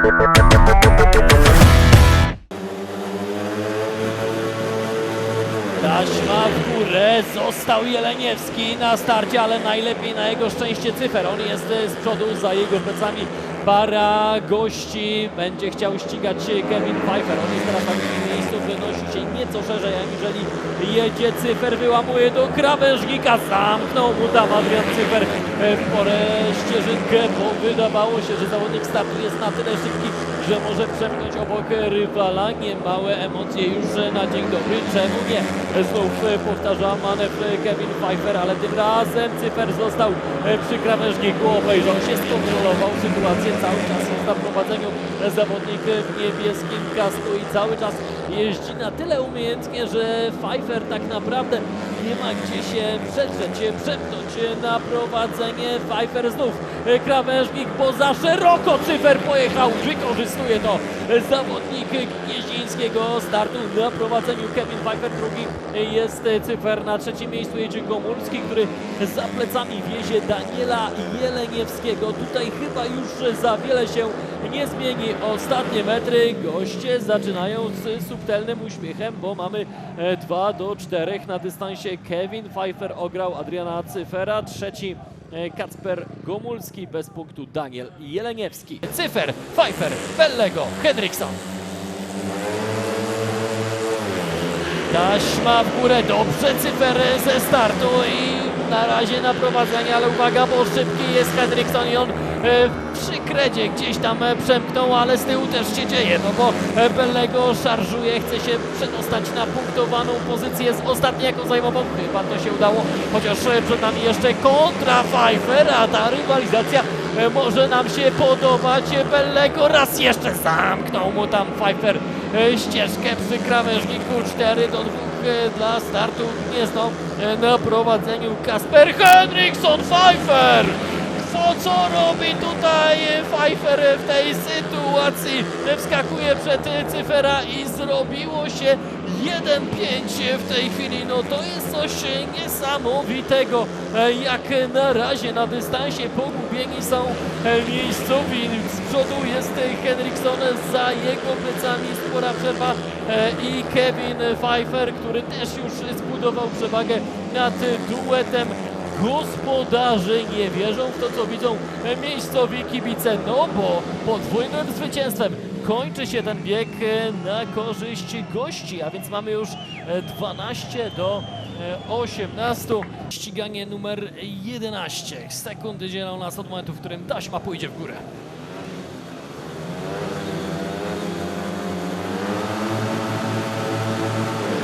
Taśma w górę, został Jeleniewski na starcie, ale najlepiej na jego szczęście cyfer. On jest z przodu, za jego plecami para gości. Będzie chciał ścigać Kevin Pfeiffer. On jest teraz na drugim miejscu, wynosi się nieco szerzej, aniżeli jedzie cyfer, wyłamuje do krawężnika, zamknął mu tam Adrian Cyfer e, w porę ścieżynkę, bo wydawało się, że zawodnik startu jest na tyle szybki, że może przepchnąć obok rywala. Niemałe emocje już na dzień dobry. Czemu nie? Znów e, powtarza manewr Kevin Pfeiffer, ale tym razem Cyfer został e, przy krawężniku, obejrzał się, skontrolował sytuację. Cały czas jest na prowadzeniu zawodnik w niebieskim kasku i cały czas jeździ na tyle umiejętnie, że Pfeiffer tak naprawdę nie ma gdzie się przedrzeć, przepchnąć na prowadzenie. Pfeiffer znów e, krawężnik, bo za szeroko Cyfer pojechał, wykorzystuje to e, zawodnik Gnieździńskiego startu na prowadzeniu. Kevin Pfeiffer drugi e, jest e, Cyfer na trzecim miejscu jedzie Gomulski, który za plecami wiezie Daniela Jeleniewskiego. Tutaj chyba już za wiele się nie zmieni. Ostatnie metry goście zaczynają z subtelnym uśmiechem, bo mamy 2 do 4 na dystansie. Kevin Pfeiffer ograł Adriana Cyfera, trzeci e, Kacper Gomulski, bez punktu Daniel Jeleniewski. Cyfer, Pfeiffer, Bellego, Henriksson. Taśma w górę, dobrze Cyfer ze startu i na razie na prowadzenie, ale uwaga, bo szybki jest Henriksson i on e, przy kredzie gdzieś tam e, przemknął, ale z tyłu też się dzieje, no bo e, Bellego szarżuje, chce się przedostać na punktowaną pozycję z ostatniego zajmował, chyba to się udało, chociaż e, przed nami jeszcze kontra Pfeiffer, a ta rywalizacja e, może nam się podobać. Bellego raz jeszcze zamknął mu tam Pfeiffer e, ścieżkę przy krawężniku 4 do 2 e, dla startu Gniezno e, na prowadzeniu Kasper Henriksson Pfeiffer. Co robi tutaj Pfeiffer w tej sytuacji? Wskakuje przed cyfera i zrobiło się 1-5 w tej chwili. No to jest coś niesamowitego. Jak na razie na dystansie pogubieni są miejscowi. Z przodu jest Henriksson, za jego plecami spora przerwa e, i Kevin Pfeiffer, który też już zbudował przewagę nad duetem gospodarze nie wierzą w to, co widzą miejscowi kibice, no bo podwójnym zwycięstwem kończy się ten bieg e, na korzyść gości, a więc mamy już e, 12 do e, 18. Ściganie numer 11. Sekundy dzielą nas od momentu, w którym taśma pójdzie w górę.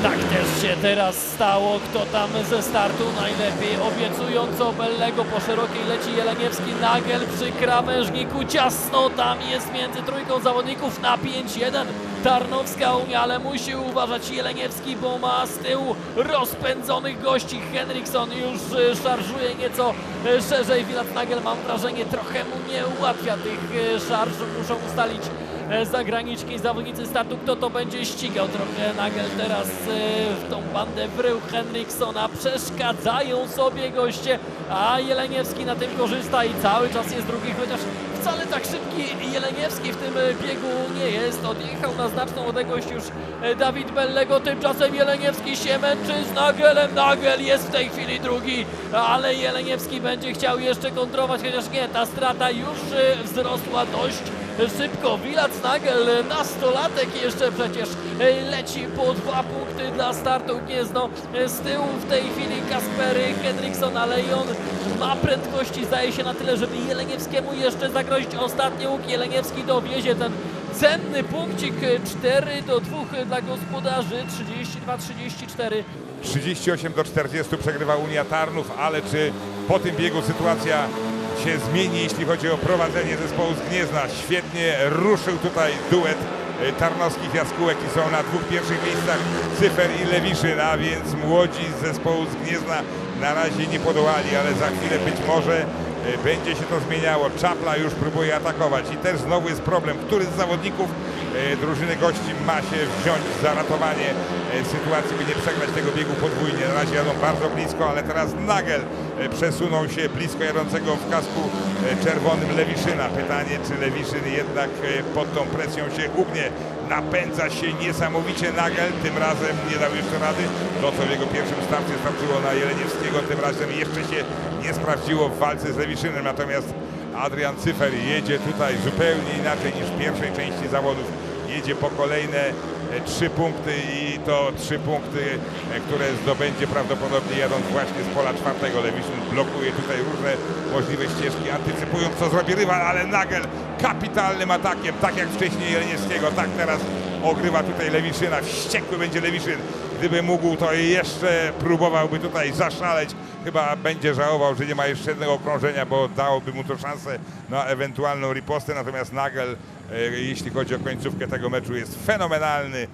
Tak też się teraz stało. Kto tam ze startu najlepiej? Obiecująco Bellego po szerokiej leci Jeleniewski. Nagel przy krawężniku. Ciasno tam jest między trójką zawodników na 5-1. Tarnowska Unia, ale musi uważać Jeleniewski, bo ma z tyłu rozpędzonych gości. Henriksson już e, szarżuje nieco e, szerzej. Wilat Nagel mam wrażenie trochę mu nie ułatwia tych e, szarż. Muszą ustalić e, zagraniczni zawodnicy startu, kto to będzie ścigał. Trochę Nagel teraz e, w tą bandę wrył Henriksona. Przeszkadzają sobie goście, a Jeleniewski na tym korzysta i cały czas jest drugi, chociaż wcale tak szybki Jeleniewski w tym e, biegu nie jest. Odjechał na znaczną odległość już Dawid Bellego, tymczasem Jeleniewski się męczy z Nagelem. Nagel jest w tej chwili drugi, ale Jeleniewski będzie chciał jeszcze kontrować, chociaż nie, ta strata już wzrosła dość szybko. Wilac Nagel, nastolatek jeszcze przecież e, leci po dwa punkty dla startu Gniezno. E, Z tyłu w tej chwili Kasper Henriksson, ale i on ma prędkości, zdaje się na tyle, żeby Jeleniewskiemu jeszcze zagrozić ostatni łuk. Jeleniewski dowiezie ten cenny punkcik 4 do 2 dla gospodarzy, 32-34. 38 do 40 przegrywa Unia Tarnów, ale czy po tym biegu sytuacja się zmieni, jeśli chodzi o prowadzenie zespołu z Gniezna? Świetnie ruszył tutaj duet e, tarnowskich jaskółek i są na dwóch pierwszych miejscach Cyfer i Lewiszyn, a więc młodzi z zespołu z Gniezna na razie nie podołali, ale za chwilę być może e, będzie się to zmieniało. Czapla już próbuje atakować i też znowu jest problem, który z zawodników drużyny gości ma się wziąć za ratowanie e, sytuacji, by nie przegrać tego biegu podwójnie. Na razie jadą bardzo blisko, ale teraz Nagel e, przesunął się blisko jadącego w kasku e, czerwonym Lewiszyna. Pytanie, czy Lewiszyn jednak e, pod tą presją się ugnie. Napędza się niesamowicie Nagel, tym razem nie dał jeszcze rady. To, co w jego pierwszym starcie starczyło na Jeleniewskiego, tym razem jeszcze się nie sprawdziło w walce z Lewiszynem. Natomiast Adrian Cyfer jedzie tutaj zupełnie inaczej niż w pierwszej części zawodów. Jedzie po kolejne e, trzy punkty i to trzy punkty, e, które zdobędzie prawdopodobnie jadąc właśnie z pola czwartego. Lewiszyn blokuje tutaj różne możliwe ścieżki, antycypując co zrobi rywal, ale Nagel kapitalnym atakiem, tak jak wcześniej Jeleniewskiego, tak teraz ogrywa tutaj Lewiszyna. Wściekły będzie Lewiszyn. Gdyby mógł, to jeszcze próbowałby tutaj zaszaleć. Chyba będzie żałował, że nie ma jeszcze jednego okrążenia, bo dałoby mu to szansę na ewentualną ripostę. Natomiast Nagel, e, jeśli chodzi o końcówkę tego meczu, jest fenomenalny.